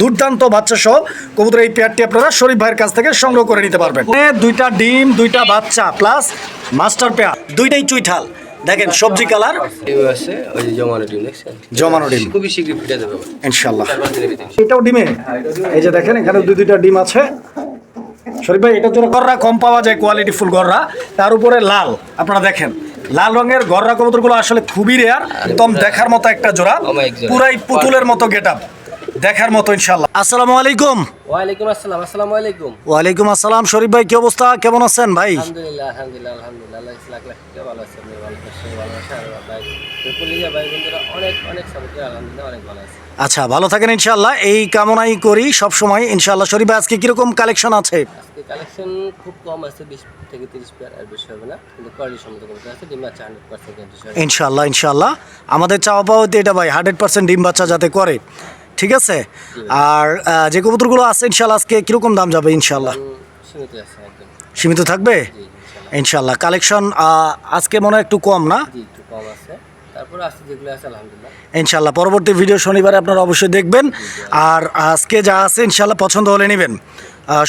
দুর্দান্ত বাচ্চা সহ কবুতর এই পেয়ারটি আপনারা শরীফ ভাইয়ের কাছ থেকে সংগ্রহ করে নিতে পারবেন। দুইটা ডিম দুইটা বাচ্চা প্লাস মাস্টার পেয়ার দুইটাই চুইঠাল। দেখেন সবজি কালার। আছে ওই যে জমানো ডিম দেখছেন? জমানো ডিম। খুবই শীঘ্রই ফুটে যাবে ইনশাল্লাহ ভিতরে এটাও ডিমে? এই যে দেখেন এখানে দুই দুইটা ডিম আছে। শরীফ ভাই এটা জন্য গররা কম পাওয়া যায় কোয়ালিটি ফুল গররা। তার উপরে লাল আপনারা দেখেন। লাল রঙের গররা কবুতরগুলো আসলে খুবই রেয়ার একদম দেখার মতো একটা জোড়া। Oh. পুরাই পুতুলের মতো গেট দেখার মতো ইনশাল্লাহ আসসালামু আলাইকুম। ওয়ালাইকুম আসসালাম আসসালামু আলাইকুম। ওয়ালাইকুম আসসালাম শরীফ ভাই কি অবস্থা? কেমন আছেন ভাই? আলহামদুলিল্লাহ আলহামদুলিল্লাহ আলহামদুলিল্লাহ। আল্লাহ লাখ লাখ ভালো আছে আপনি ভালো আছেন ভালো আছেন ভাই ভাই বন্ধুরা অনেক অনেক সাপোর্ট আলহামদুলিল্লাহ অনেক ভালো আছে। আচ্ছা ভালো থাকেন ইনশাল্লাহ এই কামনাই করি সব সময় ইনশাল্লাহ শরীফ ভাই আজকে কীরকম কালেকশন আছে? আজকে কালেকশন খুব কম আছে বিশ থেকে তিরিশ পেয়ার আর বেশি হবে না। কিন্তু কোয়ালিটি সম্মত করতে আছে ডিম হান্ড্রেড পার্সেন্ট ইনশাল্লাহ ইনশাল্লাহ আমাদের চাওয়া পাওয়া এটা ভাই হান্ড্রেড পার্সেন্ট ডিম বাচ্চা যাতে করে। ঠিক আছে? আর যে কবুতরগুলো আছে ইনশাল্লাহ আজকে কীরকম দাম যাবে ইনশাল্লাহ সীমিত থাকবে? ইনশাল্লাহ কালেকশন আজকে মনে হয় একটু কম না? ইনশাল্লাহ পরবর্তী ভিডিও শনিবারে আপনারা অবশ্যই দেখবেন। আর আজকে যা আছে ইনশাল্লাহ পছন্দ হলে নেবেন।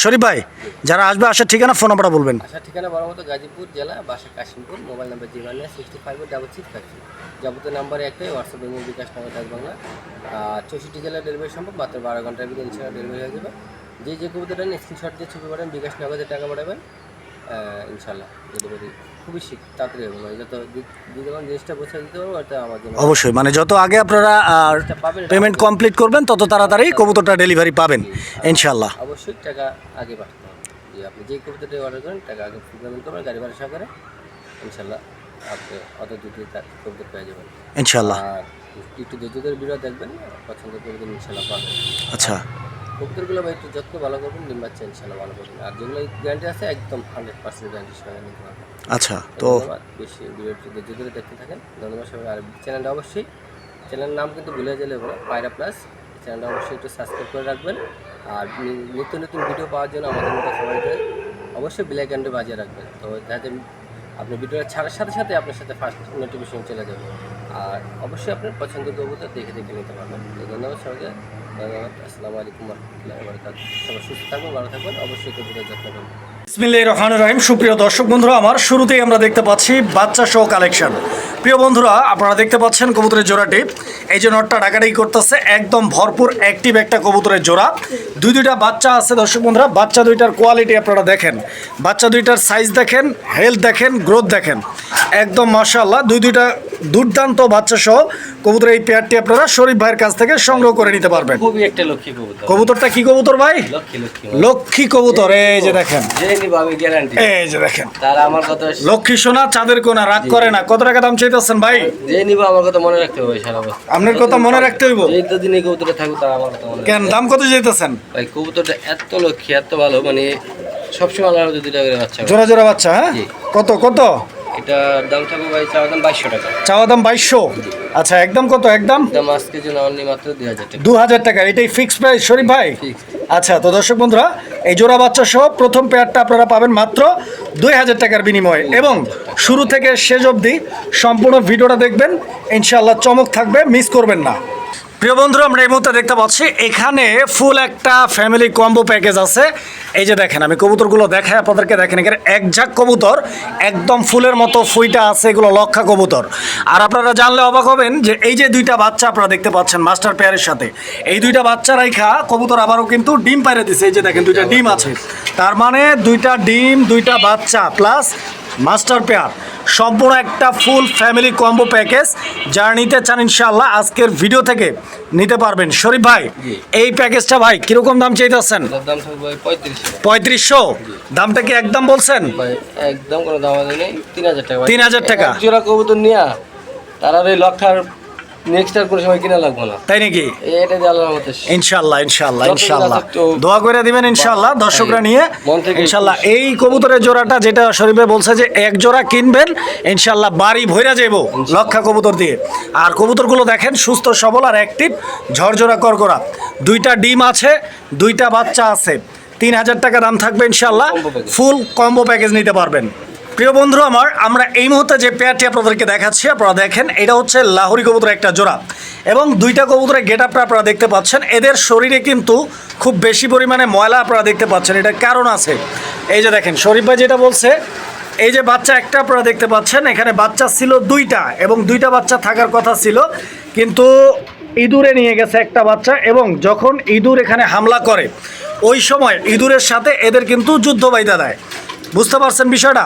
শরীফ ভাই, যারা আসবে, আসার ঠিকানা ফোন নাম্বারটা বলবেন। আসার ঠিকানা বলা হতো গাজীপুর জেলা, বাসা Kashimpur, mobile number zero nine sixty five double six five যাবতীয় নাম্বার একটাই হোয়াটসঅ্যাপ এবং বিকাশ নাম্বার ডাক বাংলা। চৌষট্টি জেলা ডেলিভারি সম্ভব, মাত্র বারো ঘণ্টার ভিতরে ইনশাল্লাহ ডেলিভারি হয়ে যাবে। যে যে কবিতাটা স্ক্রিনশট দিয়ে ছবি পাঠাবেন, বিকাশ নগদে টাকা পাঠাবেন ইনশাল্লাহ ডেলিভারি খুবই তাড়াতাড়ি হবে মানে যত পারেন জিনিসটা পৌঁছে দিতে পারব এটা আমার জন্য অবশ্যই মানে যত আগে আপনারা পেমেন্ট কমপ্লিট করবেন তত তাড়াতাড়ি কবুতরটা ডেলিভারি পাবেন ইনশাল্লাহ অবশ্যই টাকা আগে পাঠাতে হবে। যে আপনি যে কবিতাটা অর্ডার করেন টাকা আগে পেমেন্ট করবেন গাড়ি ভাড়া সহকারে ইনশাল্লাহ আপনি অত দ্রুত তার কবিতা পেয়ে যাবেন। ইনশাল্লাহ আর একটু ধৈর্য ধরে ভিডিও দেখবেন পছন্দ করবেন ইনশাল্লাহ পাবেন। আচ্ছা। কবুতরগুলো ভাই একটু যত্ন ভালো করবেন ডিম বাচ্চা ইনশাল্লাহ ভালো করবেন। আর যেগুলো গ্যারান্টি আছে একদম হান্ড্রেড পার্সেন্ট গ্যারান্টি সহ নিতে পারবেন। আচ্ছা তো বেশি ভিডিওটি ধৈর্য ধরে দেখতে থাকেন, ধন্যবাদ সবাই আর চ্যানেলটা অবশ্যই চ্যানেলের নাম কিন্তু ভুলে গেলে পায়রা প্লাস। চ্যানেলটা অবশ্যই একটু সাবস্ক্রাইব করে রাখবেন। আর নি- নিত্য নতুন ভিডিও পাওয়ার জন্য আমাদের মতো সবাইকে অবশ্যই ব্ল্যাক অ্যান্ডে বাজিয়ে রাখবেন। তো যাতে আপনি ভিডিওটা ছাড়ার সাথে সাথে আপনার সাথে ফার্স্ট নোটিফিকেশন চলে যাবে। আর অবশ্যই আপনার পছন্দের কবুতর দেখে দেখে নিতে পারবেন। তো ধন্যবাদ সবাইকে। ধন্যবাদ। আসসালামু আলাইকুম রহমতুল্লাহ সবাই সুস্থ থাকবেন, ভালো থাকবেন। অবশ্যই কবুতর যত্ন করবেন। বিসমিল্লাহির রহমানির রহিম। সুপ্রিয় দর্শক বন্ধুরা, আমার শুরুতেই আমরা দেখতে পাচ্ছি বাচ্চা সহ কালেকশন প্রিয় বন্ধুরা, আপনারা দেখতে পাচ্ছেন কবুতরের জোড়াটি। এই যে নটটা ডাকাডাকি করতেছে, একদম ভরপুর অ্যাক্টিভ একটা কবুতরের জোড়া। দুই দুইটা বাচ্চা আছে দর্শক বন্ধুরা, বাচ্চা দুইটার কোয়ালিটি আপনারা দেখেন। বাচ্চা দুইটার সাইজ দেখেন হেলথ দেখেন গ্রোথ দেখেন। একদম মাশাআল্লাহ, দুই দুইটা দুর্দান্ত বাচ্চা সহ কবুতরের এই পেয়ারটি আপনারা শরীফ ভাইয়ের কাছ থেকে সংগ্রহ করে নিতে পারবেন। খুবই একটা লক্ষ্মী কবুতর। কবুতরটা কি কবুতর ভাই? লক্ষ্মী কবুতর। এই যে দেখেন। এই যে দেখেন। আমার কথা লক্ষ্মী সোনা চাঁদের কোনা রাগ করে না। কত টাকা দাম চাইতেছেন ভাই? যে নিব আমার কথা মনে রাখতে হবে সারা বছর। আপনার কথা মনে রাখতে হইব? দিন এই কবুতরটা থাকবে তারা আমার কথা মনে কেন দাম কত চাইতেছেন? ভাই কবুতরটা এত লক্ষ্মী এত ভালো মানে সবসময় আল্লাহ দুইটা করে বাচ্চা। জোড়া জোড়া বাচ্চা হ্যাঁ? কত কত? এটার দাম থাকবে ভাই চাওয়া দাম বাইশশো টাকা। চাওয়া দাম বাইশশো? আচ্ছা একদম কত একদম দাম? আজকে জন্য অনলি মাত্র দুই হাজার টাকা। দু হাজার টাকা এটাই ফিক্স প্রাইস শরীফ ভাই? আচ্ছা তো দর্শক বন্ধুরা এই জোড়া বাচ্চা সহ প্রথম পেয়ারটা আপনারা পাবেন মাত্র দুই হাজার টাকার বিনিময়ে। এবং শুরু থেকে শেষ অবধি সম্পূর্ণ ভিডিওটা দেখবেন ইনশাআল্লাহ চমক থাকবে মিস করবেন না। প্রিয় বন্ধুরা আমরা এই মুহূর্তে দেখতে পাচ্ছি এখানে ফুল একটা ফ্যামিলি কম্বো প্যাকেজ আছে। এই যে দেখেন, আমি কবুতরগুলো দেখাই, আপনাদেরকে দেখেন, এখানে এক ঝাঁক কবুতর, একদম ফুলের মতো ফুইটা আছে, এগুলো লক্ষা কবুতর। আর আপনারা জানলে অবাক হবেন যে এই যে দুইটা বাচ্চা আপনারা দেখতে পাচ্ছেন মাস্টার পেয়ারের সাথে। এই দুইটা বাচ্চা রাইখা কবুতর আবারও কিন্তু ডিম পাইরে দিছে, এই যে দেখেন, দুইটা ডিম আছে। তার মানে দুইটা ডিম, দুইটা বাচ্চা, প্লাস মাস্টার পেয়ার। সম্পূর্ণ একটা ফুল ফ্যামিলি কম্বো প্যাকেজ। যারা নিতে চান ইনশাআল্লাহ, আজকের ভিডিও থেকে। নিতে পারবেন। শরীফ ভাই এই প্যাকেজটা ভাই কীরকম দাম চাইতেছেন? পঁয়ত্রিশশো। দামটা কি একদম বলছেন? ভাই একদম কোনো দাম নেই। তিন হাজার টাকা তিন হাজার টাকা? জোড়া কবুতর নিয়ে তারা ওই লক্ষার নেক্সট আর কোনো সময় কিনা লাগবে না। তাই নাকি? এটা দিয়ে আল্লাহর ইনশাল্লাহ ইনশাল্লাহ ইনশাল্লাহ করে দিবেন ইনশাল্লাহ দর্শকরা নিয়ে। ইনশাল্লাহ এই কবুতরের জোড়াটা যেটা শরীফে বলছে যে এক জোড়া কিনবেন ইনশাল্লাহ বাড়ি ভইরা যাইব লক্ষা কবুতর দিয়ে। আর কবুতরগুলো দেখেন সুস্থ সবল আর অ্যাক্টিভ ঝরঝরা করকরা। দুইটা ডিম আছে দুইটা বাচ্চা আছে। তিন হাজার টাকা দাম থাকবে ইনশাল্লাহ ফুল কম্বো প্যাকেজ নিতে পারবেন। প্রিয় বন্ধু আমার, আমরা এই মুহূর্তে যে পেয়ারটি আপনাদেরকে দেখাচ্ছি, আপনারা দেখেন, এটা হচ্ছে লাহোরি কবুতর একটা জোড়া। এবং দুইটা কবুতরের গেট আপটা আপনারা দেখতে পাচ্ছেন। এদের শরীরে কিন্তু খুব বেশি পরিমাণে ময়লা আপনারা দেখতে পাচ্ছেন, এটার কারণ আছে। এই যে দেখেন, শরীফ ভাই যেটা বলছে, এই যে বাচ্চা একটা আপনারা দেখতে পাচ্ছেন, এখানে বাচ্চা ছিল দুইটা, এবং দুইটা বাচ্চা থাকার কথা ছিল, কিন্তু ইঁদুরে নিয়ে গেছে একটা বাচ্চা, এবং যখন ইঁদুর এখানে হামলা করে, ওই সময় ইঁদুরের সাথে এদের কিন্তু যুদ্ধ বাইদা দেয়। বুঝতে পারছেন বিষয়টা?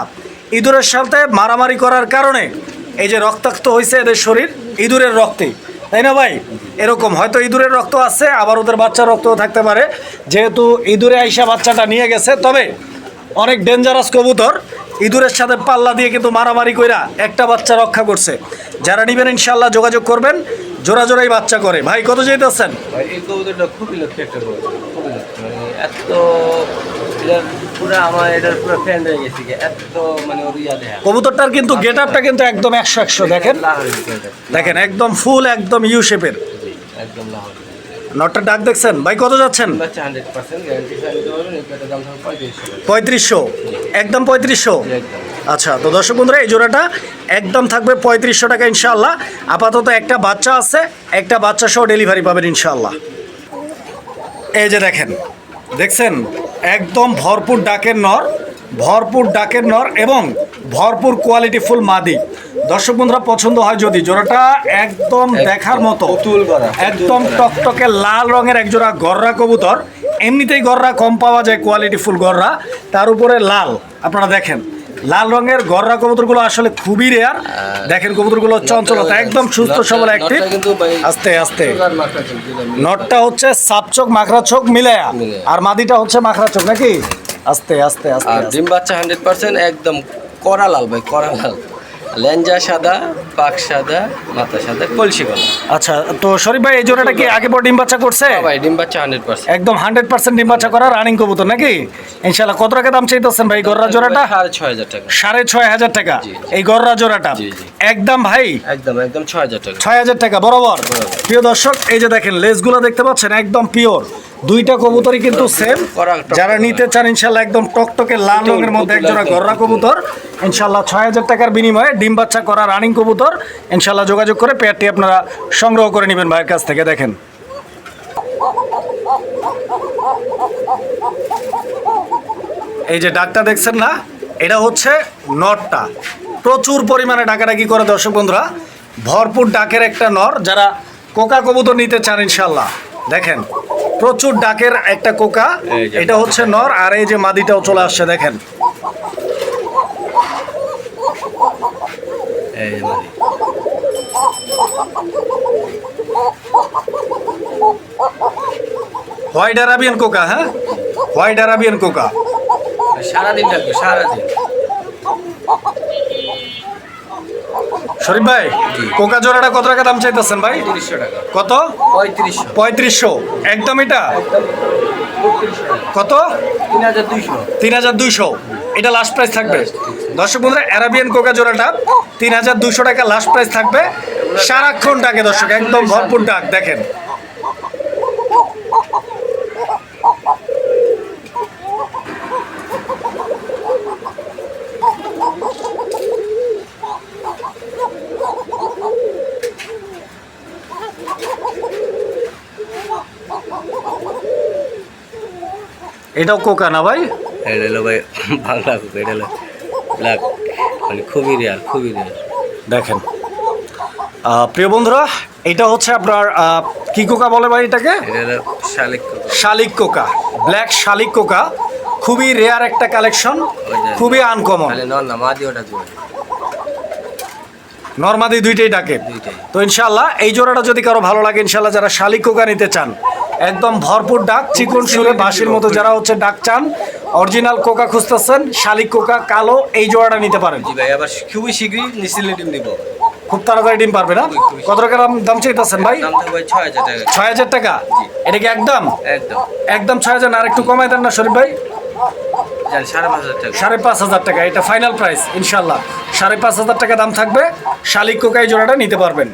ইঁদুরের সাথে মারামারি করার কারণে এই যে রক্তাক্ত হয়েছে এদের শরীর, ইঁদুরের রক্তে। তাই না ভাই? এরকম হয়তো ইঁদুরের রক্ত আছে, আবার ওদের বাচ্চার রক্তও থাকতে পারে। যেহেতু ইঁদুরে আইসা বাচ্চাটা নিয়ে গেছে, তবে অনেক ডেঞ্জারাস কবুতর, ইঁদুরের সাথে পাল্লা দিয়ে কিন্তু মারামারি কইরা একটা বাচ্চা রক্ষা করছে। যারা নিবেন ইনশাল্লাহ যোগাযোগ করবেন জোড়া জোড়াই বাচ্চা করে। ভাই, কত যেতেছেন? মানে এত মানে কবুতরটার কিন্তু গেট আপটা কিন্তু একদম একশো একশো দেখেন? দেখেন একদম ফুল একদম ইউ শেপের একদম নটটার ডাক দেখছেন? ভাই কত যাচ্ছেন? পঁয়ত্রিশশো। একদম পঁয়ত্রিশশো? আচ্ছা তো দর্শক বন্ধুরা এই জোড়াটা একদম থাকবে পঁয়ত্রিশশো টাকা ইনশাআল্লাহ। আপাতত একটা বাচ্চা আছে একটা বাচ্চা সহ ডেলিভারি পাবেন ইনশাআল্লাহ। এই যে দেখেন দেখছেন? একদম ভরপুর ডাকের নর ভরপুর ডাকের নর এবং ভরপুর কোয়ালিটি ফুল মাদি। দর্শক বন্ধুরা পছন্দ হয় যদি জোড়াটা একদম দেখার মতো একদম টকটকে লাল রঙের এক জোড়া গররা কবুতর এমনিতেই গররা কম পাওয়া যায় কোয়ালিটি ফুল গররা তার উপরে লাল আপনারা দেখেন। লাল রঙের গররা কবুতরগুলো আসলে খুবই রেয়ার দেখেন কবুতরগুলো চঞ্চলতা একদম সুস্থ সবল ভাই- আস্তে আস্তে। নটটা হচ্ছে সাপ চোখ মাখরা চোখ মিলায়া মিলায়া। আর মাদিটা হচ্ছে মাখরা চোখ নাকি আস্তে আস্তে আস্তে। ডিম বাচ্চা হান্ড্রেড পার্সেন্ট একদম কড়া লাল ভাই কড়া লাল লেঞ্জা সাদা পাক সাদা মাথা সাদা কলসি কলা আচ্ছা তো শরীফ ভাই এই জোড়াটা কি আগে পর ডিম বাচ্চা করছে? ভাই ডিম বাচ্চা হান্ড্রেড পার্সেন্ট একদম হান্ড্রেড পার্সেন্ট ডিম বাচ্চা করা রানিং কবুতর নাকি? ইনশাল্লাহ কত টাকা দাম চাইতেছেন ভাই গররা জোড়াটা? সাড়ে ছয় হাজার টাকা। সাড়ে ছয় হাজার টাকা। এই গররা জোড়াটা। একদম ভাই? একদম একদম ছয় হাজার টাকা। ছয় হাজার টাকা বরাবর। বরাবর। প্রিয় দর্শক এই যে দেখেন লেসগুলো দেখতে পাচ্ছেন একদম পিওর দুইটা কবুতরই কিন্তু সেম যারা নিতে চান ইনশাল্লাহ একদম টকটকে লাল রঙের মধ্যে একজোড়া গররা কবুতর। ইনশাল্লাহ ছয় হাজার টাকার বিনিময়ে ডিম বাচ্চা করা রানিং কবুতর। ইনশাল্লাহ যোগাযোগ করে পেয়ারটি আপনারা সংগ্রহ করে নেবেন ভাইয়ের কাছ থেকে দেখেন। এই যে ডাকটা দেখছেন না এটা হচ্ছে নটটা। প্রচুর পরিমাণে ডাকাডাকি করে দর্শক বন্ধুরা। ভরপুর ডাকের একটা নর যারা কোকা কবুতর নিতে চান ইনশাল্লাহ। দেখেন প্রচুর ডাকের একটা কোকা এটা হচ্ছে নর আর এই যে মাদিটাও চলে আসছে দেখেন। হোয়াইট আরাবিয়ান কোকা হ্যাঁ? হোয়াইট আরাবিয়ান কোকা। সারাদিন থাকবে সারাদিন। শরীফ ভাই কোকা জোড়াটা কত টাকা দাম চাইতেছেন ভাই? কত? পঁয়ত্রিশশো। পঁয়ত্রিশশো। একদম এটা? কত? তিন হাজার দুইশো। তিন হাজার দুইশো। এটা লাস্ট প্রাইস থাকবে। দর্শক বন্ধুরা অ্যারাবিয়ান কোকা জোড়াটা তিন হাজার দুশো টাকা লাস্ট প্রাইস থাকবে। সারাক্ষণ ডাকে দর্শক একদম ভরপুর ডাক দেখেন। এটাও কোকা না ভাই? এটা হলো ভাই বাংলা কুকুর এটা হলো ব্ল্যাক মানে খুবই রেয়ার খুবই রেয়ার দেখেন। প্রিয় বন্ধুরা এটা হচ্ছে আপনার কি কোকা বলে ভাই এটাকে? শালিক কুকুর শালিক কোকা ব্ল্যাক শালিক কোকা। খুবই রেয়ার একটা কালেকশন খুবই আনকমন নর্মাদি দুইটাই ডাকে। তো ইনশাল্লাহ এই জোড়াটা যদি কারও ভালো লাগে ইনশাল্লাহ যারা শালিক কোকা নিতে চান একদম ভরপুর ডাক চিকন সুরে বাঁশির মতো যারা হচ্ছে ডাক চান অরিজিনাল কোকা খুঁজতেছেন শালিক কোকা কালো এই জোড়াটা নিতে পারেন। জি ভাই আবার খুবই শীঘ্রই ডিম দিব খুব তাড়াতাড়ি ডিম পারবে না? কত টাকা দাম চাইতেছেন ভাই? ছয় হাজার টাকা। এটা কি একদম? একদম। একদম ছয় হাজার আর একটু কমাই দেন না শরীফ ভাই? সাড়ে পাঁচ হাজার টাকা। সাড়ে পাঁচ হাজার টাকা এটা ফাইনাল প্রাইস ইনশাল্লাহ সাড়ে পাঁচ হাজার টাকা দাম থাকবে শালিক কোকাই জোড়াটা নিতে পারবেন।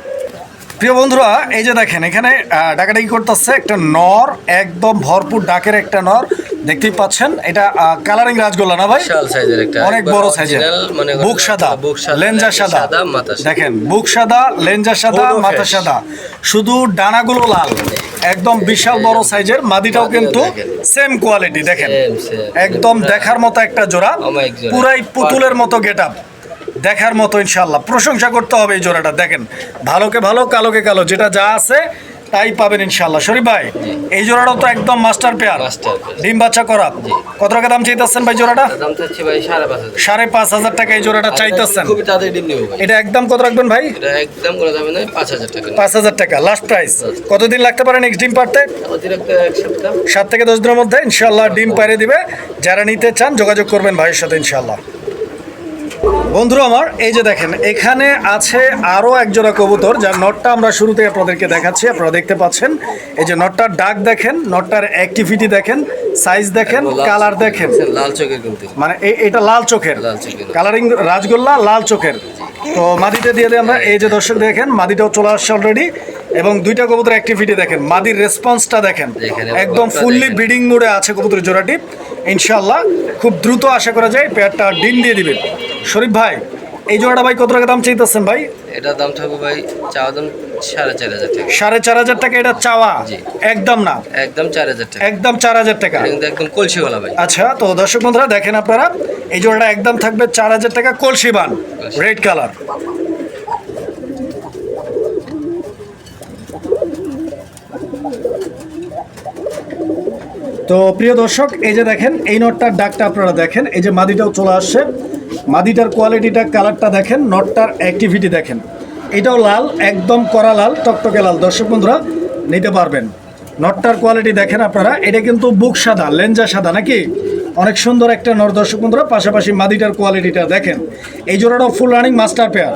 প্রিয় বন্ধুরা এই যে দেখেন এখানে ডাকাডাকি করতেছে একটা নর একদম ভরপুর ডাকের একটা নর। দেখতেই পাচ্ছেন এটা কালারিং রাজগোল্লা না ভাই? সাইজের অনেক বড় সাইজের মনে করেন বুক সাদা লেঞ্জা সাদা দেখেন বুক সাদা লেঞ্জা সাদা মাথা সাদা। শুধু ডানাগুলো লাল একদম বিশাল বড় সাইজের মাদিটাও কিন্তু সেম কোয়ালিটি দেখেন। একদম দেখার মতো একটা জোড়া পুরাই পুতুলের মতো গেট দেখার মতো ইনশাল্লাহ প্রশংসা করতে হবে এই জোড়াটা। দেখেন ভালোকে ভালো কালোকে কালো যেটা যা আছে তাই পাবেন ইনশাল্লাহ শরীফ ভাই এই জোড়াটাও তো একদম মাস্টার পেয়ার ডিম বাচ্চা করা। কত টাকা দাম চাইতেছেন ভাই জোড়াটা? সাড়ে পাঁচ হাজার। টাকা এই জোড়াটা চাইতেছেন। নেব ভাই। এটা একদম কত রাখবেন ভাই? একদম পাঁচ হাজার টাকা। লাস্ট প্রাইস কতদিন লাগতে পারে নেক্সট ডিম পারতে সাত থেকে দশ দিনের মধ্যে ইনশাল্লাহ ডিম পাইরে দিবে। যারা নিতে চান যোগাযোগ করবেন ভাইয়ের সাথে ইনশাল্লাহ বন্ধুরা আমার এই যে দেখেন এখানে আছে আরও একজোড়া কবুতর যার নটটা আমরা শুরুতে আপনাদেরকে দেখাচ্ছি আপনারা দেখতে পাচ্ছেন। এই যে নটটার ডাক দেখেন নটটার অ্যাক্টিভিটি দেখেন সাইজ দেখেন কালার দেখেন। লাল চোখের মানে এটা লাল চোখের। কালারিং রাজগোল্লা লাল চোখের। তো মাদিটা দিয়ে দিই আমরা এই যে দর্শক দেখেন মাদিটাও চলে আসছে অলরেডি এবং দুইটা কবুতর অ্যাক্টিভিটি দেখেন মাদির রেসপন্সটা দেখেন। একদম ফুললি। ব্রিডিং মোডে আছে কবুতর জোড়াটি। ইনশাল্লাহ খুব দ্রুত আশা করা যায় পেয়ারটা ডিম দিয়ে দিবে। শরীফ ভাই এই জোড়াটা ভাই কত টাকা দাম চাইতেছেন ভাই? এটার দাম থাকবে ভাই চাওয়া দাম সাড়ে চার হাজার টাকা। সাড়ে চার হাজার টাকা এটা চাওয়া? একদম না? একদম চার হাজার টাকা। একদম চার হাজার টাকা? এটা একদম কলসি গলা ভাই। আচ্ছা তো দর্শক বন্ধুরা দেখেন আপনারা এই জোড়াটা একদম থাকবে চার হাজার টাকা কলসি বান রেড কালার। তো প্রিয় দর্শক, এই যে দেখেন, এই নটটার ডাকটা আপনারা দেখেন, এই যে মাদিটাও চলে আসছে। মাদিটার কোয়ালিটিটা, কালারটা দেখেন, নটটার অ্যাক্টিভিটি দেখেন। এটাও লাল, একদম কড়া লাল, টকটকে লাল। দর্শক বন্ধুরা, নিতে পারবেন। নটটার কোয়ালিটি দেখেন আপনারা, এটা কিন্তু বুক সাদা লেঞ্জা সাদা নাকি? অনেক সুন্দর একটা নর দর্শক বন্ধুরা, পাশাপাশি মাদিটার কোয়ালিটিটা দেখেন। এই জোড়াটাও ফুল রানিং মাস্টার পেয়ার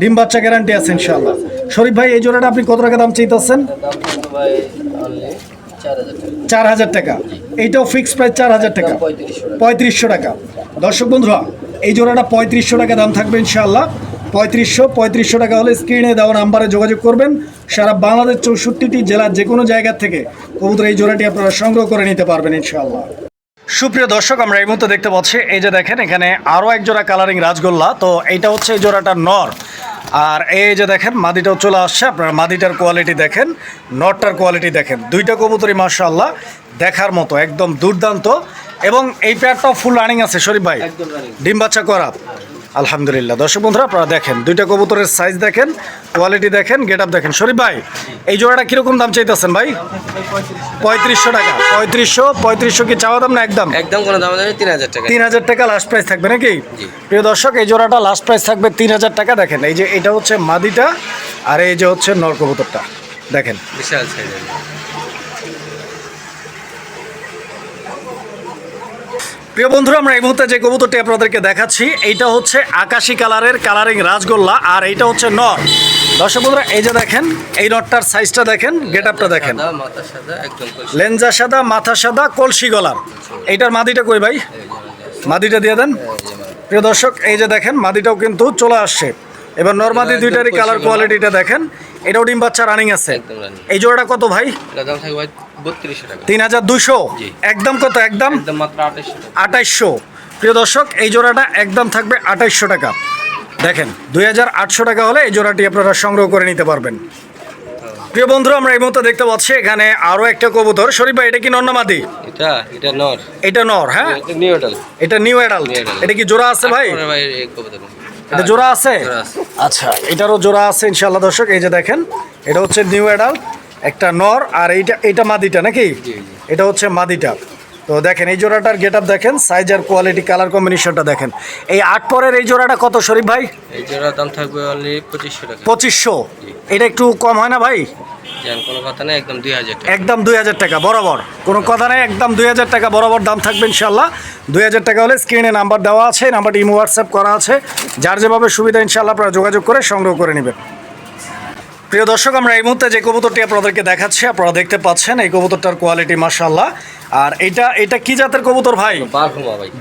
ডিম বাচ্চা গ্যারান্টি আছে ইনশাল্লাহ শরীফ ভাই, এই জোড়াটা আপনি কত টাকা দাম চাইতেছেন? চার হাজার টাকা। এইটাও ফিক্স প্রাইস চার হাজার টাকা। পঁয়ত্রিশশো টাকা। দর্শক বন্ধুরা, এই জোড়াটা পঁয়ত্রিশশো টাকা দাম থাকবে ইনশাআল্লাহ। পঁয়ত্রিশশো পঁয়ত্রিশশো টাকা হলে স্ক্রিনে দেওয়া নাম্বারে যোগাযোগ করবেন। সারা বাংলাদেশ চৌষট্টিটি জেলার যে কোনো জায়গা থেকে কবুতর এই জোড়াটি আপনারা সংগ্রহ করে নিতে পারবেন ইনশাআল্লাহ। সুপ্রিয় দর্শক, আমরা এই মুহূর্তে দেখতে পাচ্ছি, এই যে দেখেন, এখানে আরও এক জোড়া কালারিং রাজগোল্লা। তো এইটা হচ্ছে এই জোড়াটা নর। আর এই যে দেখেন মাদিটাও চলে আসছে। আপনার মাদিটার কোয়ালিটি দেখেন নটটার কোয়ালিটি দেখেন। দুইটা কবুতরই মার্শাল্লাহ দেখার মতো একদম দুর্দান্ত। এবং এই প্যাডটাও ফুল রানিং আছে শরীফ ভাই? ডিম বাচ্চা করা। আলহামদুলিল্লাহ। দর্শক বন্ধুরা আপনারা দেখেন দুইটা কবুতরের সাইজ দেখেন কোয়ালিটি দেখেন গেট আপ দেখেন। শরীফ ভাই এই জোড়াটা কীরকম দাম চাইতেছেন ভাই? পঁয়ত্রিশশো টাকা। পঁয়ত্রিশশো পঁয়ত্রিশশো কি চাওয়া দাম না একদম? একদম কোনো দাম তিন হাজার টাকা। তিন হাজার টাকা লাস্ট প্রাইস থাকবে নাকি? প্রিয় দর্শক এই জোড়াটা লাস্ট প্রাইস থাকবে তিন হাজার টাকা। দেখেন এই যে এটা হচ্ছে মাদিটা আর এই যে হচ্ছে নর কবুতরটা। দেখেন। বিশাল সাইজের প্রিয় বন্ধুরা আমরা এই মুহূর্তে যে কবুতরটি আপনাদেরকে দেখাচ্ছি এইটা হচ্ছে আকাশি কালারের কালারিং রাজগোল্লা আর এইটা হচ্ছে নর। দর্শক বন্ধুরা এই যে দেখেন এই নটটার সাইজটা দেখেন গেট আপটা দেখেন লেঞ্জা সাদা মাথা সাদা কলসি গলার এইটার মাদিটা কই ভাই? মাদিটা দিয়ে দেন। প্রিয় দর্শক এই যে দেখেন মাদিটাও কিন্তু চলে আসছে। এবার নর্মাদি দুইটারই কালার কোয়ালিটিটা দেখেন এটাও ডিম বাচ্চা রানিং আছে। এই জোড়াটা কত ভাই তিন হাজার দুশো একদম কত? একদম? আঠাইশশো প্রিয় দর্শক এই জোড়াটা একদম থাকবে আঠাইশশো টাকা। দেখেন দুই হাজার আটশো টাকা হলে এই জোড়াটি আপনারা সংগ্রহ করে নিতে পারবেন। প্রিয় বন্ধুরা আমরা এই মুহূর্তে দেখতে পাচ্ছি এখানে আরও একটা কবুতর। শরীফ ভাই এটা কি নন্নামাদি? এটা এটা নর। এটা নর হ্যাঁ? এটা নিউ এডাল এটা নিউ অ্যাডাল্ট। এটা কি জোড়া আছে ভাই? এটা জোড়া আছে? জোড়া আছে। আচ্ছা এটারও জোড়া আছে ইনশাল্লাহ দর্শক। এই যে দেখেন এটা হচ্ছে নিউ অ্যাডাল্ট। একটা নর আর এইটা এইটা মাদিটা নাকি। এটা হচ্ছে মাদিটা। তো দেখেন এই জোড়াটার গেট আপ দেখেন সাইজ আর কোয়ালিটি কালার কম্বিনেশনটা দেখেন। এই আট পরের এই জোড়াটা কত শরীফ ভাই? এই জোড়ার দাম থাকবে অনলি পঁচিশশো টাকা। পঁচিশশো। এটা একটু কম হয় না ভাই? জান কোনো কথা নেই একদম দুই হাজার টাকা। একদম দুই হাজার টাকা বরাবর। কোনো কথা নেই একদম দুই হাজার টাকা বরাবর দাম থাকবে ইনশাল্লাহ দুই হাজার টাকা হলে স্ক্রিনে নাম্বার দেওয়া আছে নাম্বারটি ইমো হোয়াটসঅ্যাপ করা আছে। যার যেভাবে সুবিধা ইনশাল্লাহ আপনারা যোগাযোগ করে সংগ্রহ করে নেবেন। প্রিয় দর্শক আমরা এই মুহূর্তে যে কবুতরটি আপনাদেরকে দেখাচ্ছি আপনারা দেখতে পাচ্ছেন এই কবুতরটার কোয়ালিটি মার্শাল্লাহ আর এটা এটা কি জাতের কবুতর ভাই?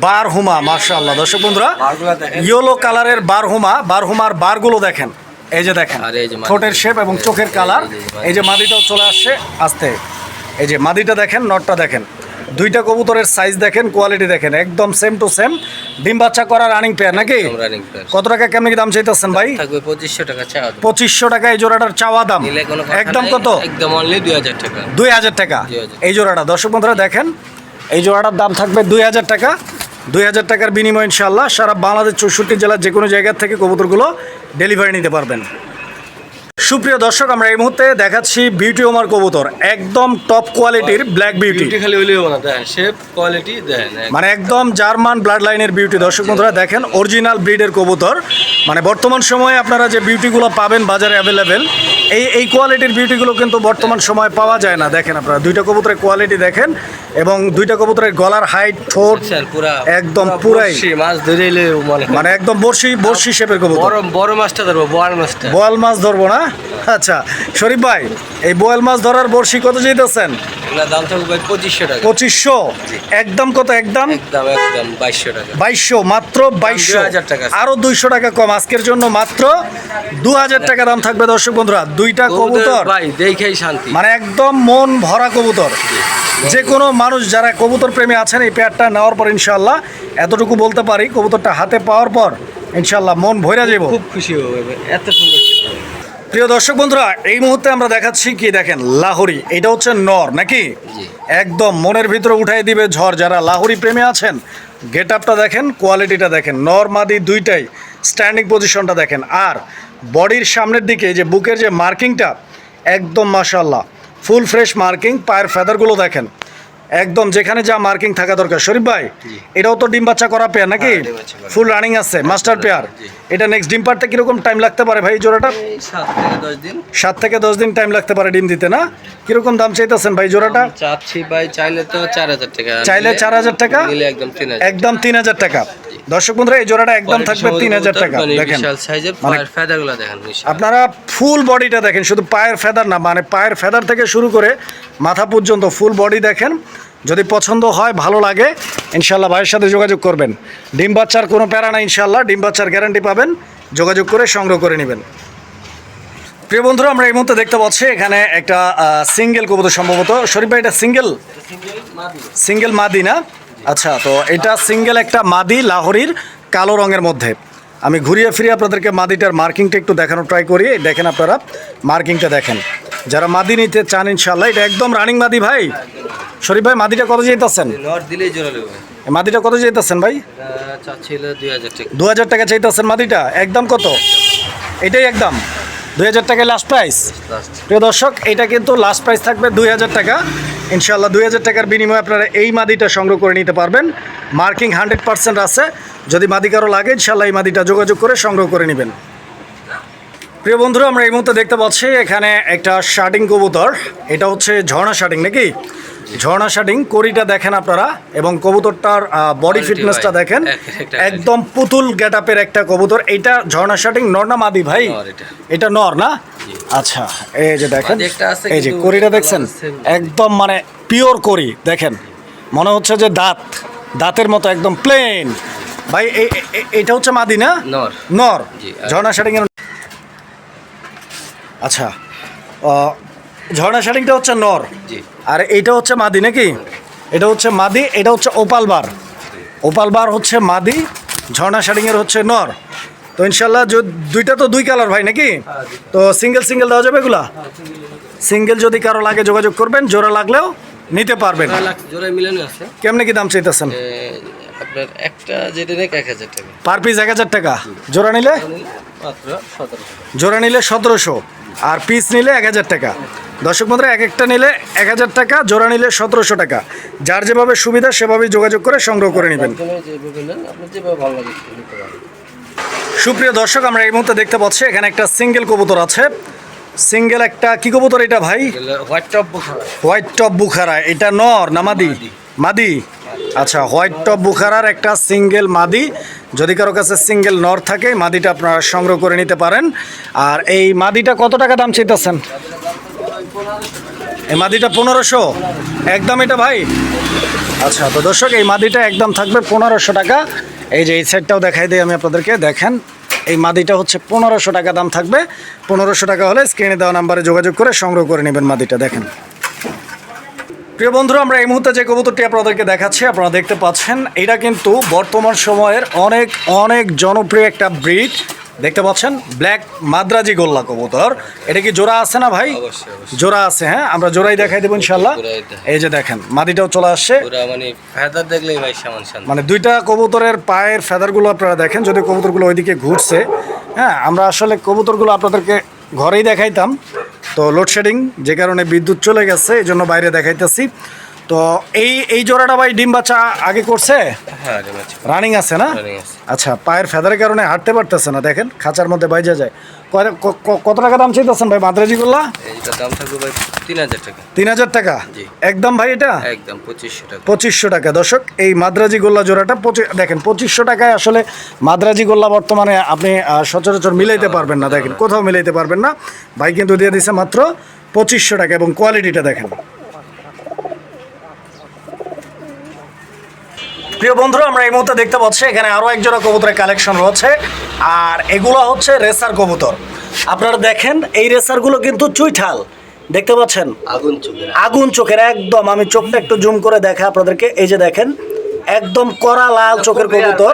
বার হুমা দর্শক বন্ধুরা ইয়েলো কালারের বার হুমা বার হুমার বারগুলো দেখেন। এই যে দেখেন। ঠোঁটের শেপ এবং চোখের কালার এই যে মাদিটাও চলে আসছে আস্তে। এই যে মাদিটা দেখেন নটটা দেখেন। দুইটা কবুতরের সাইজ দেখেন কোয়ালিটি দেখেন একদম সেম টু সেম ডিম বাচ্চা করা রানিং পেয়ার নাকি? কত টাকা কেমন কি দাম চাইতেছেন ভাই? থাকবে পঁচিশশো টাকা চাওয়া। পঁচিশশো টাকা এই জোড়াটার চাওয়া দাম। একদম কত? একদম অনলি দুই হাজার টাকা। দুই হাজার টাকা। এই জোড়াটা দর্শক বন্ধুরা দেখেন এই জোড়াটার দাম থাকবে দুই হাজার টাকা। দুই হাজার টাকার বিনিময় ইনশাল্লাহ সারা বাংলাদেশ চৌষট্টি জেলার যে কোনো জায়গা থেকে কবুতরগুলো ডেলিভারি নিতে পারবেন। সুপ্রিয় দর্শক আমরা এই মুহূর্তে দেখাচ্ছি বিউটি ওমার কবুতর। একদম টপ কোয়ালিটির ব্ল্যাক বিউটি খালি হইলেও না দেখেন শেপ কোয়ালিটি দেখেন মানে একদম জার্মান ব্লাড লাইনের বিউটি দর্শক বন্ধুরা দেখেন অরিজিনাল ব্রিডের কবুতর। মানে বর্তমান সময়ে আপনারা যে বিউটিগুলো পাবেন বাজারে অ্যাভেলেবেল এই এই কোয়ালিটির বিউটিগুলো কিন্তু বর্তমান সময়ে পাওয়া যায় না। দেখেন আপনারা দুইটা কবুতরের কোয়ালিটি দেখেন এবং দুইটা কবুতরের গলার হাইট ঠোঁট একদম পুরা পুরাই। মাছ ধরে মনে একদম বর্ষি বর্ষি শেপের কবুতর। বড় বড় মাছটা ধরবো বড় মাছটা। বোয়াল মাছ ধরবো না আচ্ছা শরীফ ভাই এই বোয়াল মাছ ধরার বর্ষি কত যেতেছেন দাম থাকবে ভাই পঁচিশশো টাকা। পঁচিশশো? একদম কত একদম? একদম একদম বাইশশো টাকা। বাইশশো মাত্র বাইশশো। 2000 টাকা। আরও দুইশো টাকা কম আজকের জন্য মাত্র দু হাজার টাকা দাম থাকবে দর্শক বন্ধুরা। দুইটা কবুতর। ভাই দেখেই শান্তি। মানে একদম মন ভরা কবুতর। যে কোনো মানুষ যারা কবুতর প্রেমী আছেন এই পেয়ারটা নেওয়ার পর ইনশাল্লাহ এতটুকু বলতে পারি কবুতরটা হাতে পাওয়ার পর ইনশাল্লাহ মন ভৈরা যাব খুব খুশি হবে এত সুন্দর প্রিয় দর্শক বন্ধুরা এই মুহূর্তে আমরা দেখাচ্ছি কি দেখেন লাহোরি। এটা হচ্ছে নর নাকি? একদম মনের ভিতরে উঠাই দিবে ঝড়। যারা লাহোরি প্রেমে আছেন গেট আপটা দেখেন কোয়ালিটিটা দেখেন নর মাদি দুইটাই স্ট্যান্ডিং পজিশনটা দেখেন। আর বডির সামনের দিকে যে বুকের যে মার্কিংটা একদম মাশাল্লাহ ফুল ফ্রেশ মার্কিং পায়ের ফেদারগুলো দেখেন। একদম যেখানে যা মার্কিং থাকা দরকার। শরীফ ভাই এটাও তো ডিম বাচ্চা করা পেয়ার নাকি? হ্যাঁ। ফুল রানিং আছে মাস্টার পেয়ার এটা নেক্সট ডিম পারতে কীরকম টাইম লাগতে পারে ভাই জোড়াটা? সাত থেকে দশ দিন। টাইম লাগতে পারে ডিম দিতে না? কীরকম দাম চাইতেছেন ভাই জোড়াটা? চাচ্ছি ভাই চাইলে তো চার হাজার টাকা। চাইলে নিলে- 4000 টাকা? নিলে একদম তিন হাজার। হাজার টাকা। দর্শক বন্ধুরা এই জোড়াটা একদম থাকবে তিন হাজার টাকা। দেখেন। মানে। আপনারা ফুল বডিটা দেখেন শুধু পায়ের ফেদার না মানে পায়ের ফেদার থেকে শুরু করে মাথা পর্যন্ত ফুল বডি দেখেন। যদি পছন্দ হয়, ভালো লাগে ইনশাল্লাহ ভাইয়ের সাথে যোগাযোগ করবেন। ডিম বাচ্চার কোনো প্যারা না ইনশাল্লাহ ডিম বাচ্চার গ্যারান্টি পাবেন, যোগাযোগ করে সংগ্রহ করে নেবেন। প্রিয় বন্ধুরা, আমরা এই মুহূর্তে দেখতে পাচ্ছি এখানে একটা সিঙ্গেল কবুতর সম্ভবত। শরীফ ভাই, এটা সিঙ্গেল সিঙ্গেল মাদি না? আচ্ছা তো এটা সিঙ্গেল একটা মাদি লাহোরির কালো রঙের মধ্যে। আমি ঘুরিয়ে ফিরিয়ে আপনাদেরকে মাদিটার মার্কিংটা একটু দেখানোর ট্রাই করি। দেখেন আপনারা মার্কিংটা দেখেন। যারা মাদি নিতে চান ইনশাল্লাহ এটা একদম রানিং মাদি ভাই। শরীফ ভাই মাদিটা কত এই মাদিটা কত যেতেছেন ভাই? দু হাজার টাকা চাইতেছেন মাদিটা একদম কত? এটাই একদম। দুই হাজার টাকায় লাস্ট প্রাইস প্রিয় দর্শক, এটা কিন্তু লাস্ট প্রাইস থাকবে দুই হাজার টাকা। ইনশাল্লাহ দুই হাজার টাকার বিনিময়ে আপনারা এই মাদিটা সংগ্রহ করে নিতে পারবেন। মার্কিং হান্ড্রেড পার্সেন্ট আছে। যদি মাদি কারও লাগে ইনশাল্লাহ এই মাদিটা যোগাযোগ করে সংগ্রহ করে নেবেন। প্রিয় বন্ধুরা, আমরা এই মুহূর্তে দেখতে পাচ্ছি এখানে একটা শার্টিং কবুতর। এটা হচ্ছে ঝর্ণা শার্টিং নাকি? ঝর্ণা শার্টিং করিটা দেখেন আপনারা এবং কবুতরটার বডি ফিটনেসটা দেখেন। একদম পুতুল গেট আপের একটা কবুতর। এটা ঝর্ণা শার্টিং নর না মাদি ভাই? এটা। নর না? আচ্ছা এই যে দেখেন এই যে করিটা দেখছেন? একদম মানে পিওর করি দেখেন। মনে হচ্ছে যে দাঁত দাঁতের মতো একদম প্লেন ভাই এটা হচ্ছে মাদি না? নর। নর। ঝর্ণা এর আচ্ছা ঝর্ণা শার্টিংটা হচ্ছে নর। আর এটা হচ্ছে মাদি নাকি? এটা হচ্ছে মাদি এটা হচ্ছে ওপাল বার। ওপাল বার হচ্ছে মাদি ঝর্ণা শাড়িংয়ের হচ্ছে নর। তো ইনশাল্লাহ দুইটা তো দুই কালার ভাই নাকি? তো সিঙ্গেল সিঙ্গেল দেওয়া যাবে এগুলা? সিঙ্গেল যদি কারও লাগে যোগাযোগ করবেন জোড়া লাগলেও নিতে পারবেন। কেমনে কি দাম চাইতেছেন? আপনার একটা যেটা নেই এক হাজার টাকা। পার পিস এক হাজার টাকা। জোড়া নিলে? জোড়া নিলে সতেরোশো। আর পিস নিলে এক হাজার টাকা। দর্শক বন্ধুরা এক একটা নিলে এক হাজার টাকা জোড়া নিলে সতেরোশো টাকা। যার যেভাবে সুবিধা সেভাবেই যোগাযোগ করে সংগ্রহ করে নেবেন। সুপ্রিয় দর্শক আমরা এই মুহূর্তে দেখতে পাচ্ছি এখানে একটা সিঙ্গেল কবুতর আছে। সিঙ্গেল একটা কি কবুতর এটা ভাই? White top Bukhara. White top Bukhara এটা নর না মাদি। মাদি। আচ্ছা হোয়াইট টপ বুখারার একটা সিঙ্গেল মাদি। যদি কারও কাছে সিঙ্গেল নর থাকে মাদিটা আপনারা সংগ্রহ করে নিতে পারেন। আর এই মাদিটা কত টাকা দাম চাইতেছেন? এই মাদিটা পনেরোশো। একদম এটা ভাই? আচ্ছা তো দর্শক, এই মাদিটা একদম থাকবে পনেরোশো টাকা। এই যে এই সেটটাও দেখাই দিই আমি আপনাদেরকে, দেখেন। এই মাদিটা হচ্ছে পনেরোশো টাকা দাম থাকবে। পনেরোশো টাকা হলে স্ক্রিনে দেওয়া নাম্বারে যোগাযোগ করে সংগ্রহ করে নেবেন মাদিটা, দেখেন। প্রিয় বন্ধুরা আমরা এই মুহূর্তে যে কবুতরটি আপনাদেরকে দেখাচ্ছি আপনারা দেখতে পাচ্ছেন এটা কিন্তু বর্তমান সময়ের অনেক অনেক জনপ্রিয় একটা ব্রিড। দেখতে পাচ্ছেন ব্ল্যাক মাদ্রাজি গোল্লা কবুতর। এটা কি জোড়া আছে না ভাই? জোড়া আছে হ্যাঁ? আমরা জোড়াই দেখাই দেবো ইনশাল্লাহ এই যে দেখেন মাদিটাও চলে আসছে। মানে মানে দুইটা কবুতরের পায়ের ফেদারগুলো আপনারা দেখেন যদি কবুতরগুলো ওইদিকে ঘুরছে হ্যাঁ? আমরা আসলে কবুতরগুলো আপনাদেরকে ঘরেই দেখাইতাম। তো লোডশেডিং যে কারণে বিদ্যুৎ চলে গেছে এই জন্য বাইরে দেখাইতেছি। তো এই এই জোড়াটা ভাই ডিম বাচ্চা আগে করছে? হ্যাঁ রানিং আছে না? আচ্ছা পায়ের ফেদারের কারণে হাঁটতে পারতেছে না দেখেন খাঁচার মধ্যে বাইজা যায়। কত টাকা দাম চাইতেছেন ভাই মাদ্রাজিগুলা তিন হাজার টাকা। একদম ভাই এটা? একদম পঁচিশশো টাকা। পঁচিশশো টাকা। দর্শক এই মাদ্রাজি গোল্লা জোড়াটা দেখেন পঁচিশশো টাকায় আসলে মাদ্রাজি গোল্লা বর্তমানে আপনি সচরাচর মিলাইতে পারবেন না দেখেন কোথাও মিলাইতে পারবেন না। ভাই কিন্তু দিয়ে দিছে মাত্র পঁচিশশো টাকা এবং কোয়ালিটিটা দেখেন। প্রিয় বন্ধুরা আমরা এই মুহূর্তে দেখতে পাচ্ছি এখানে আরও এক জোড়া কবুতরের কালেকশন রয়েছে আর এগুলো হচ্ছে রেসার কবুতর। আপনারা দেখেন এই রেসারগুলো কিন্তু চুইঠাল দেখতে পাচ্ছেন? আগুন চোখের আগুন। চোখের একদম আমি চোখটা একটু জুম করে দেখা আপনাদেরকে এই যে দেখেন একদম কড়া লাল চোখের কবুতর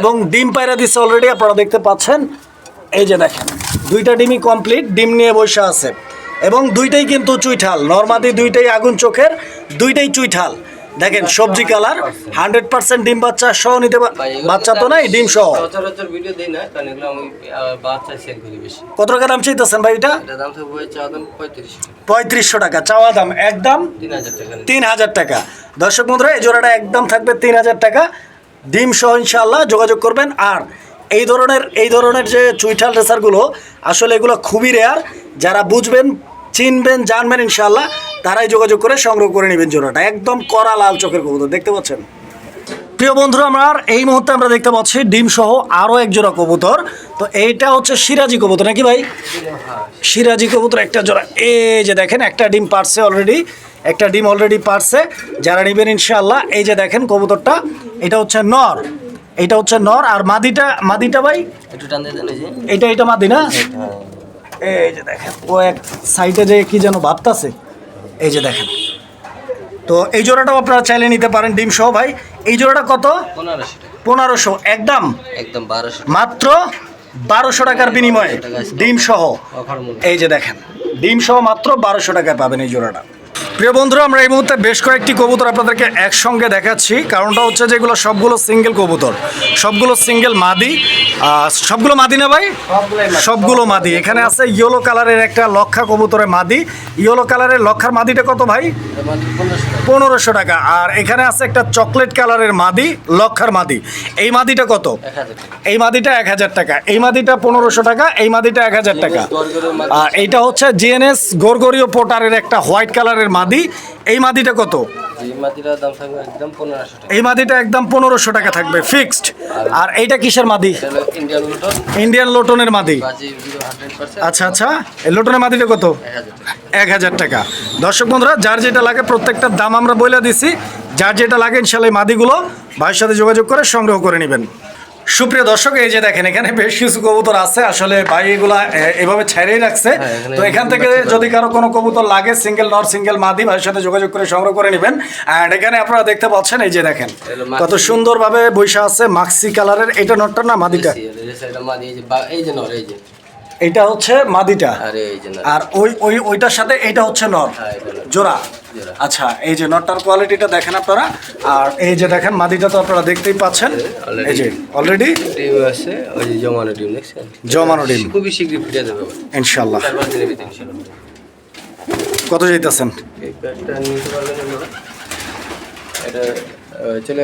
এবং ডিম পায়রা দিচ্ছে অলরেডি আপনারা দেখতে পাচ্ছেন এই যে দেখেন দুইটা ডিমই কমপ্লিট ডিম নিয়ে বসে আছে এবং দুইটাই কিন্তু চুইঠাল নর্মাদি দুইটাই আগুন চোখের দুইটাই চুইঠাল। দেখেন সবজি কালার হান্ড্রেড পার্সেন্ট ডিম বাচ্চা সহ নিতে বাচ্চা তো নাই ডিম সহ? কত টাকা দাম চাইতেছেন ভাই এটা? পঁয়ত্রিশশো টাকা। চাওয়া দাম একদম তিন হাজার টাকা নিচ্ছে। তিন হাজার টাকা। দর্শক বন্ধুরা এই জোড়াটা একদম থাকবে তিন হাজার টাকা। ডিম সহ ইনশাল্লাহ যোগাযোগ করবেন। আর এই ধরনের এই ধরনের যে চুইঠাল রেসারগুলো আসলে এগুলো খুবই রেয়ার যারা বুঝবেন চিনবেন জানবেন ইনশাল্লাহ তারাই যোগাযোগ করে সংগ্রহ করে নেবেন জোড়াটা। একদম কড়া লাল চোখের কবুতর দেখতে পাচ্ছেন? প্রিয় বন্ধুরা আমরা এই মুহূর্তে আমরা দেখতে পাচ্ছি ডিম সহ আরও এক জোড়া কবুতর। তো এইটা হচ্ছে সিরাজি কবুতর নাকি ভাই? সিরাজি কবুতর একটা জোড়া। এই যে দেখেন একটা ডিম পারছে অলরেডি একটা ডিম অলরেডি পারছে। যারা নেবেন ইনশাআল্লাহ এই যে দেখেন কবুতরটা এটা হচ্ছে নর। এটা হচ্ছে নর আর মাদিটা মাদিটা ভাই? এটা এটা মাদি না? হ্যাঁ। এই যে দেখেন ও এক সাইডে যে কি যেন ভাবতাছে এই যে দেখেন। তো এই জোড়াটাও আপনারা চাইলে নিতে পারেন ডিম সহ ভাই। এই জোড়াটা কত? পনেরোশো একদম? একদম বারোশো মাত্র বারোশো টাকার বিনিময়ে। ডিম সহ। এই যে দেখেন ডিম সহ মাত্র বারোশো টাকায় পাবেন এই জোড়াটা। প্রিয় বন্ধুরা, আমরা এই মুহূর্তে বেশ কয়েকটি কবুতর আপনাদেরকে একসঙ্গে দেখাচ্ছি। কারণটা হচ্ছে যে এগুলো সবগুলো সিঙ্গেল কবুতর। সবগুলো সিঙ্গেল মাদি। সবগুলো মাদি না ভাই? সবগুলো মাদি। এখানে আছে ইয়েলো কালারের একটা লক্ষা কবুতরের মাদি। ইয়েলো কালারের লক্ষার মাদিটা কত ভাই? পনেরোশো টাকা। আর এখানে আছে একটা চকলেট কালারের মাদি, লক্ষার মাদি। এই মাদিটা কত? এই মাদিটা এক হাজার টাকা। এই মাদিটা পনেরোশো টাকা, এই মাদিটা এক হাজার টাকা। আর এইটা হচ্ছে জিএনএস গোরগরীয় পোটারের একটা হোয়াইট কালারের মাদি। এই মাদিটা কত? এই মাদিটা একদম পনেরোশো টাকা থাকবে ফিক্সড আর এইটা কিসের মাদি? ইন্ডিয়ান লোটনের মাদি। আচ্ছা আচ্ছা এই লোটনের মাদিটা কত? এক হাজার টাকা। দর্শক বন্ধুরা যার যেটা লাগে প্রত্যেকটার দাম আমরা বলে দিছি যার যেটা লাগে ইনশাল্লাহ এই মাদিগুলো ভাইয়ের সাথে যোগাযোগ করে সংগ্রহ করে নেবেন। সুপ্রিয় দর্শক এই যে দেখেন এখানে বেশ কিছু কবুতর আছে। আসলে ভাই এগুলা এভাবে ছেড়েই রাখছে। হ্যাঁ, তো এখান থেকে যদি কারও কোনো কবুতর লাগে সিঙ্গেল নর সিঙ্গেল মাদি ভাইয়ের সাথে যোগাযোগ করে সংগ্রহ করে নেবেন। অ্যান্ড এখানে আপনারা দেখতে পাচ্ছেন এই যে দেখেন। কত সুন্দরভাবে বৈশা আছে মাক্সি কালারের। এটা নটটা না মাদিটা? এই যে নর এই যে। এটা হচ্ছে মাদিটা। আরে ওই ওই ওইটার সাথে এটা হচ্ছে নর হ্যাঁ, জোড়া। আচ্ছা এই যে নটটার কোয়ালিটিটা দেখেন আপনারা। আর এই যে দেখেন মাদিটা তো আপনারা দেখতেই পাচ্ছেন। এই যে অলরেডি ডিম আছে ওই যে জমানো ডিম দেখছেন? জমানো ডিম। খুবই শীঘ্রই ফুটে যাবে ইনশাল্লাহ কত যাইতেছেন? এটা চলে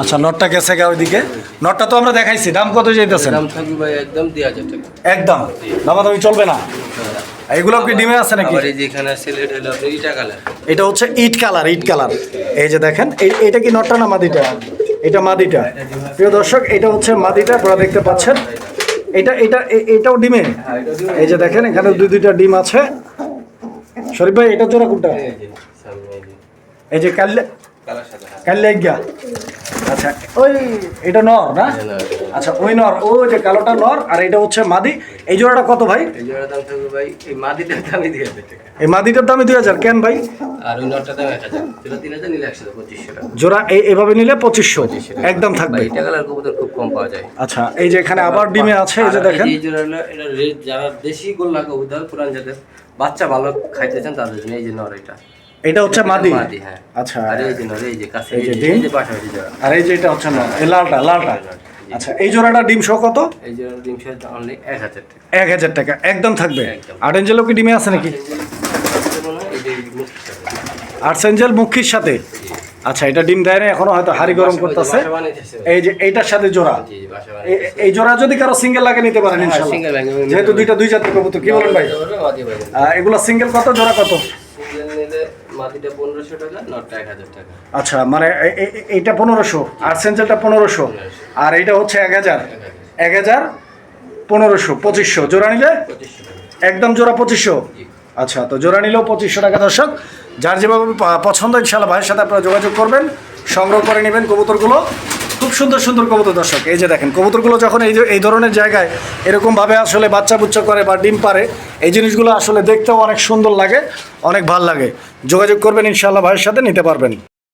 আচ্ছা নটটা গেছে গা ওইদিকে? নটটা তো আমরা দেখাইছি দাম কত যাইতেছেন দাম থাকবে ভাই একদম দুই হাজার টাকা। একদম? দামাদামি চলবে না? এগুলো কি ডিমে আছে নাকি? আবার এই যে এখানে আছে এটা হলো আপনার ইটা কালার। এটা হচ্ছে ইট কালার ইট কালার। এই যে দেখেন এটা কি নটটা না মাদিটা? এটা মাদিটা। প্রিয় দর্শক এটা হচ্ছে মাদিটা আপনারা দেখতে পাচ্ছেন। এটা এটা এটাও ডিমে? এই যে দেখেন এখানে দুই দুইটা ডিম আছে। শরীফ ভাই এটা জোড়া কোনটা? এই যে সামনে হ্যাঁ। আচ্ছা ওই এটা নর না? আচ্ছা ওই নর ওই যে কালোটা নর আর এটা হচ্ছে মাদি এই জোড়াটা কত ভাই? এই জোড়ার দাম থাকবে ভাই এই মাদিটার দামই দিয়ে হাজার টাকা। এই মাদিটার দামই দুই হাজার কেন ভাই? আর ওই দাম এক হাজার। যেটা তিন হাজার নিলে একশো পঁচিশশো টাকা। জোড়া এই এভাবে নিলে পঁচিশশো একদম থাকবে। এটা কালার কবুতর খুব কম পাওয়া যায়। আচ্ছা এই যে এখানে আবার ডিমে আছে এই যে দেখেন। এই জোড়া হলো এটা রেড যারা দেশি গোল্লা কবুতর পুরান জাতের বাচ্চা ভালো খাইতে চান তাদের জন্য এই যে নর এটা। এটা হচ্ছে মাদি? হ্যাঁ। আচ্ছা আর এই যে এই যে কাছে এই এই যে যে ডিম। আর এই যে এটা হচ্ছে এই লালটা লালটা। আচ্ছা এই জোড়াটা ডিম শো কত? এই ডিম অনলি টাকা। একদম থাকবে। আট এঞ্জেলও কি ডিমে আছে নাকি। আট এঞ্জেল মুখির সাথে? আচ্ছা এটা ডিম দেয় না এখনও হয়তো হাড়ি গরম করতেছে। এই যে এইটার সাথে জোড়া। এই জোড়া যদি কারও সিঙ্গেল লাগে নিতে পারেন হ্যাঁ, যেহেতু দুইটা দুই জাতের কবুতর কি বলেন ভাই? এগুলো সিঙ্গেল কত জোড়া কত? Single পনেরোশো টাকা নটটা এক হাজার টাকা। আচ্ছা মানে এইটা পনেরোশো আর সেন্সেলটা পনেরোশো আর এইটা হচ্ছে এক হাজার। এক হাজার। পনেরোশো পঁচিশশো। জোড়া নিলে? একদম জোড়া পঁচিশশো? আচ্ছা তো জোড়া নিলেও পঁচিশশো টাকা দর্শক। যার যেভাবে পছন্দ ইনশাল্লাহ ভাইয়ের সাথে আপনারা যোগাযোগ করবেন সংগ্রহ করে নেবেন কবুতরগুলো। খুব সুন্দর সুন্দর কবুতর, দর্শক। এই যে দেখেন, কবুতরগুলো যখন এই এই ধরনের জায়গায় এরকমভাবে আসলে বাচ্চা বুচ্চা করে বা ডিম পারে, এই জিনিসগুলো আসলে দেখতেও অনেক সুন্দর লাগে, অনেক ভালো লাগে। যোগাযোগ করবেন ইনশাল্লাহ ভাইয়ের সাথে, নিতে পারবেন।